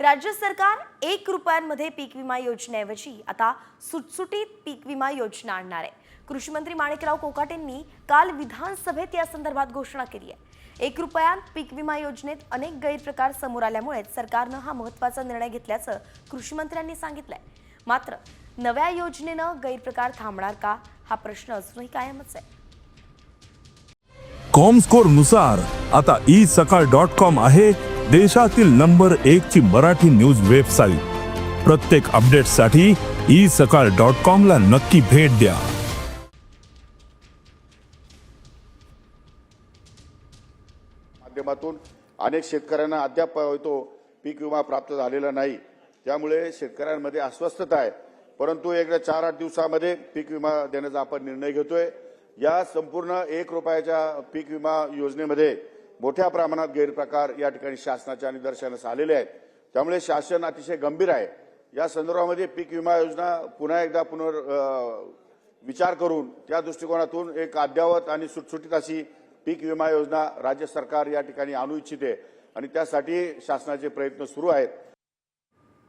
राज्य सरकार एक रुपयांमध्ये पीक विमा योजनेऐवजी आता सुटसुटीत पीक विमा योजना आणणार आहे. कृषी मंत्री माणिकराव कोकाटेंनी काल विधानसभेत या संदर्भात घोषणा केली आहे. एक रुपयात पीक विमा योजनेत अनेक गैरप्रकार समोर आल्यामुळेच सरकारनं हा महत्त्वाचा निर्णय घेतल्याचं कृषी मंत्र्यांनी सांगितलंय. मात्र नव्या योजनेनं गैरप्रकार थांबणार का? हा प्रश्न अजूनही कायमच आहे. कॉम स्कोरनुसार आता ई सकाळ डॉट कॉम आहे. देशातील नंबर एक ची मराठी न्यूज वेबसाईट. प्रत्येक अपडेटसाठी ई सकाळ डॉट कॉम ला नक्की भेट द्या. माध्यमातून अनेक शेतकऱ्यांना अद्याप तो पीक विमा प्राप्त झालेला नाही. त्यामुळे शेतकऱ्यांमध्ये अस्वस्थता आहे. परंतु एकदा चार आठ दिवसामध्ये पीक विमा देण्याचा आपण निर्णय घेतोय. या संपूर्ण एक रुपयाच्या पीक विमा योजनेमध्ये मोठ्या प्रमाणात गैरप्रकार या ठिकाणी शासनाच्या निदर्शनास आलेले आहेत. त्यामुळे शासन अतिशय गंभीर आहे. या संदर्भामध्ये पीक विमा योजना पुन्हा एकदा पुनर् विचार करून त्या दृष्टिकोनातून एक अद्यावत आणि सुटसुटीत अशी पीक विमा योजना राज्य सरकार या ठिकाणी आणू इच्छिते. आणि त्यासाठी शासनाचे प्रयत्न सुरू आहेत.